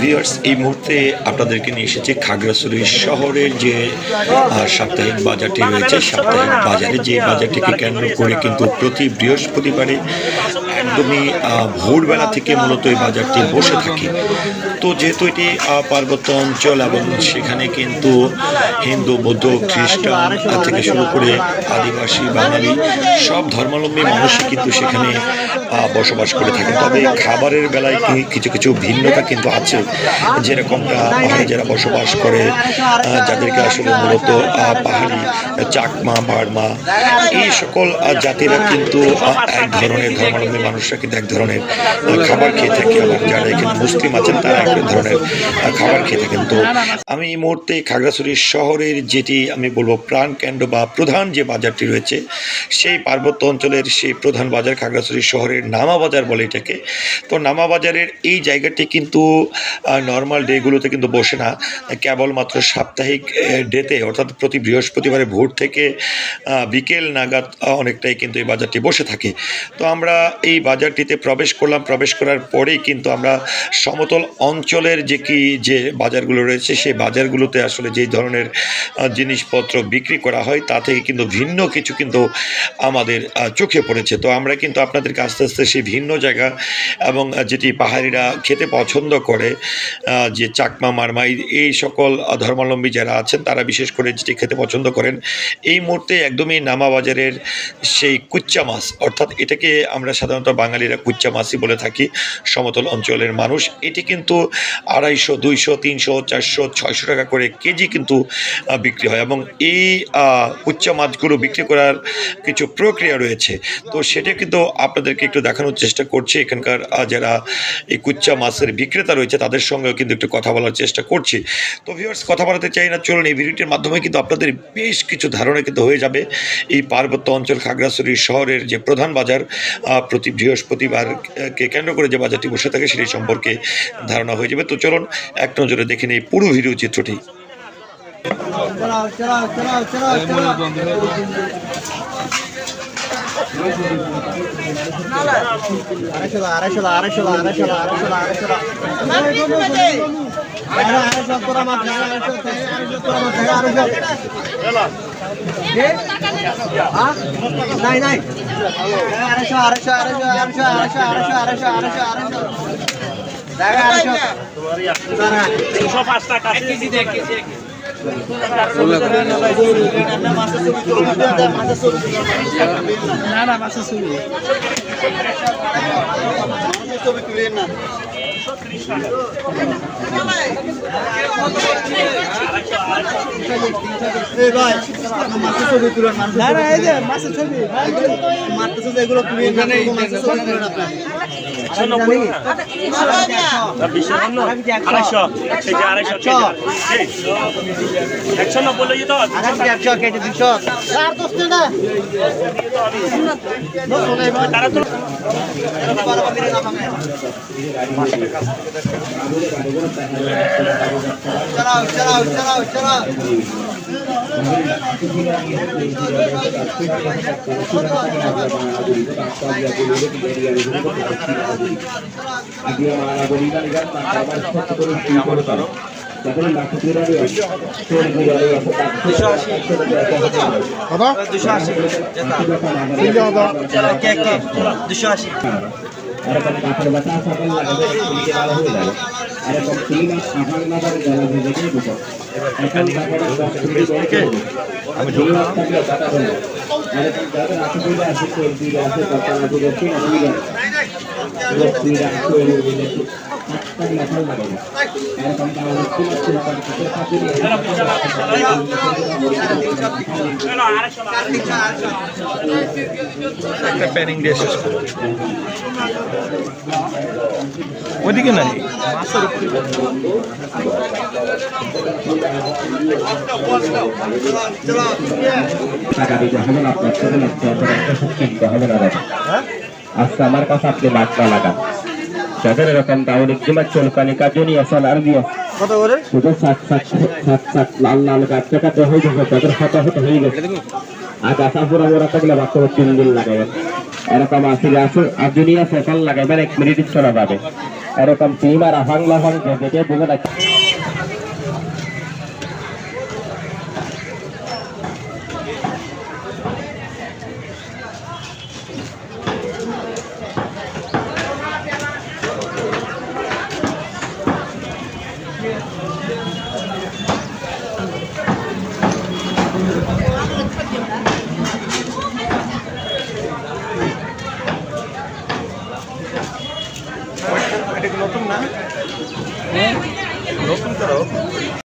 Viewers এই মুহূর্তে আপনাদেরকে নিয়ে এসেছি খাগড়াছড়ি শহরের যে সাপ্তাহিক বাজারটি রয়েছে, সাপ্তাহিক বাজারে যে বাজারটিকে কেন্দ্র করে কিন্তু প্রতি বৃহস্পতিবারে একদমই ভোরবেলা থেকে মূলত এই বাজারটি বসে থাকে। তো যেহেতু এটি পার্বত্য অঞ্চল এবং সেখানে কিন্তু হিন্দু, বৌদ্ধ, খ্রিস্টান থেকে শুরু করে আদিবাসী, বাঙালি সব ধর্মাবলম্বী মানুষই কিন্তু সেখানে বসবাস করে থাকে তবে খাবারের বেলায় কিছু কিছু ভিন্নতা কিন্তু আছে। যেরকমটা পাহাড়ে যারা বসবাস করে যাদেরকে আসলে মূলত পাহাড়ি চাকমা, বার্মা এই সকল জাতিরা কিন্তু এক ধরনের ধর্মাবলম্বী মানুষরা কিন্তু এক ধরনের খাবার খেয়ে থাকে আবার যারা এখানে মুসলিম আছেন তারা এক ধরনের খাবার খেয়ে থাকেন। তো আমি এই মুহূর্তে খাগড়াছড়ি শহরের যেটি আমি বলব প্রাণ কেন্দ্র বা প্রধান যে বাজারটি রয়েছে, সেই পার্বত্য অঞ্চলের সেই প্রধান বাজার খাগড়াছড়ি শহরের নামা বাজার বলে এটাকে। তো নামা বাজারের এই জায়গাটি কিন্তু নর্মাল ডেগুলোতে কিন্তু বসে না। কেবলমাত্র সাপ্তাহিক ডেতে, অর্থাৎ প্রতি বৃহস্পতিবারে ভোর থেকে বিকেল নাগাদ অনেকটাই কিন্তু এই বাজারটি বসে থাকে। তো আমরা এই বাজারটিতে প্রবেশ করলাম। প্রবেশ করার পরেই কিন্তু আমরা সমতল অঞ্চলের যে কি যে বাজারগুলো রয়েছে, সেই বাজারগুলোতে আসলে যেই ধরনের জিনিসপত্র বিক্রি করা হয়, তা থেকে কিন্তু ভিন্ন কিছু কিন্তু আমাদের চোখে পড়েছে। তো আমরা কিন্তু আপনাদেরকে আস্তে আস্তে সেই ভিন্ন জায়গা এবং যেটি পাহাড়িরা খেতে পছন্দ করে যে চাকমা মারমাই এই সকল ধর্মাবলম্বী যারা আছেন, তারা বিশেষ করে যেটি খেতে পছন্দ করেন, এই মুহূর্তে একদমই নামা বাজারের সেই কুচ্চা মাছ, অর্থাৎ এটাকে আমরা সাধারণত বাঙালিরা কুচ্চা মাছই বলে থাকি, সমতল অঞ্চলের মানুষ। এটি কিন্তু আড়াইশো, দুইশো, তিনশো, চারশো, ছয়শো টাকা করে কেজি কিন্তু বিক্রি হয় এবং এই কুচ্চা মাছগুলো বিক্রি করার কিছু প্রক্রিয়া রয়েছে। তো সেটা কিন্তু আপনাদেরকে একটু দেখানোর চেষ্টা করছি। এখানকার যারা এই কুচ্চা মাছের বিক্রেতা রয়েছে, তাদের সঙ্গেও কিন্তু একটু কথা বলার চেষ্টা করছি। তো ভিউয়ার্স কথা বলাতে চাই না, চলুন এই ভিডিওটির মাধ্যমে কিন্তু আপনাদের বেশ কিছু ধারণা কিন্তু হয়ে যাবে। এই পার্বত্য অঞ্চল খাগড়াছড়ি শহরের যে প্রধান বাজার প্রতি বৃহস্পতিবারকে কেন্দ্র করে যে বাজারটি বসে থাকে সেটি সম্পর্কে ধারণা হয়ে যাবে তো চলুন এক নজরে দেখে নিই পুরো ভিডিও চিত্রটি নাই নাই। আড়াইশো আড়াইশো আড়াইশো আড়াইশো আড়াইশো আড়াইশো আড়াইশো আড়াইশো আড়াইশো। দেখা আড়াইশো। পাঁচ টাকা। না না মাছের ছবি ছবি না না মাছের ছবি তুলে না। একশো নব্বই তো একশো কেজি দুশো তারা তো চালাও চালাও চালাও চালাও আগে মারা গরিবা নিগার তারপর সত্য করে কি করে তারও চালাও চালাও চালাও এরকম কাপড় বাতা সকল লাগাবে তিনটে ভালো হয়ে যাবে এরকম তিন মাস আঠারো মাসের জল ভেজে দিয়ে দুটো এখন কাপড়ের দশ কেজি করে দেবো। আমি দুই মাস থাকলে কাটা হলো এরকম যাদের অসুবিধা আছে তেল দিয়ে আছে কত অসুবিধা আছে অসুবিধা ওদিকে মাথায় লাগে না হবে না আমার কথা আপনি লাখ না লাগান। যাদের এরকম তাহলে জিমা চলকানি কাজনি আসাল আর দিয়ে কত করে শুধু সাত সাত সাত সাত লাল লাল গাছ টাকাতে হয়ে গেছে তাদের হতাহত হয়ে গেছে আজ আসা পুরা মোরা থাকলে মাত্র তিন দিন লাগাবেন এরকম আসলে আসে আর যদি সকাল লাগাবেন এক মিনিট চলা যাবে এরকম টিম আর আফাং লাফাং দেখে বুঝে না